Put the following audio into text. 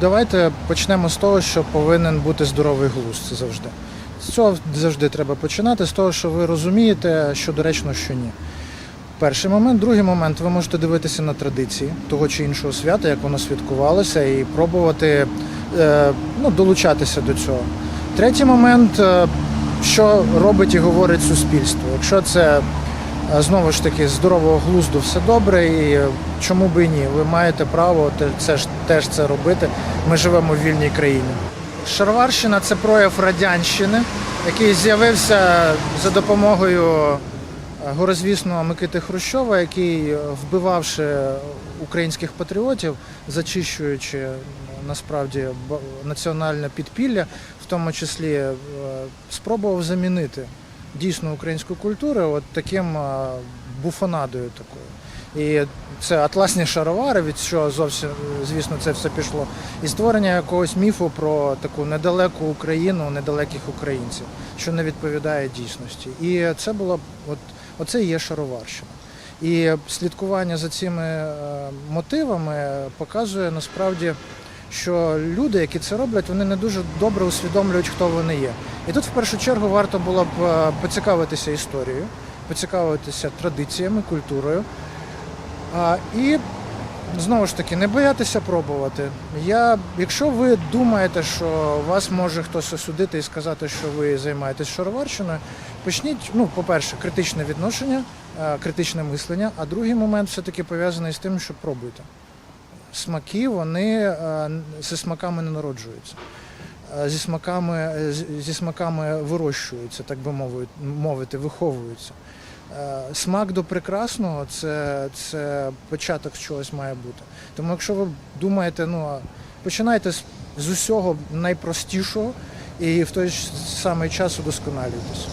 давайте почнемо з того, що повинен бути здоровий глузд завжди. З цього завжди треба починати, з того, що ви розумієте, що доречно, що ні. Перший момент, другий момент, ви можете дивитися на традиції того чи іншого свята, як воно святкувалося, і пробувати е, ну, долучатися до цього. Третій момент, е, що робить і говорить суспільство. Якщо це знову ж таки здорового глузду все добре, і е, чому би і ні? Ви маєте право це ж теж це робити. Ми живемо в вільній країні. Шароварщина це прояв радянщини, який з'явився за допомогою е, горозвісного Микити Хрущова, який, е, вбивавши українських патріотів, зачищуючи е, насправді національне підпілля, в тому числі е, спробував замінити дійсну українську культуру от таким буфонадою такою. І це атласні шаровари, від що зовсім, звісно, це все пішло. І створення якогось міфу про таку недалеку Україну, недалеких українців, що не відповідає дійсності. І це було от оце є шароварщина. І слідкування за цими е, мотивами показує насправді, що люди, які це роблять, вони не дуже добре усвідомлюють, хто вони є. І тут в першу чергу варто було б е, поцікавитися історією, поцікавитися традиціями, культурою. І знову ж таки, не боятися пробувати. Я, якщо ви думаєте, що вас може хтось осудити і сказати, що ви займаєтесь шароварщиною, почніть, ну, по-перше, критичне відношення, е, критичне мислення, а другий момент все-таки пов'язаний з тим, що пробуйте. Смаки, вони е, зі смаками не народжуються. Е, Зі смаками, е, зі смаками вирощуються, так би мовити, виховуються. Смак до прекрасного це, це початок чогось має бути. Тому якщо ви думаєте, ну починайте з, з усього найпростішого і в той самий час удосконалюйтесь.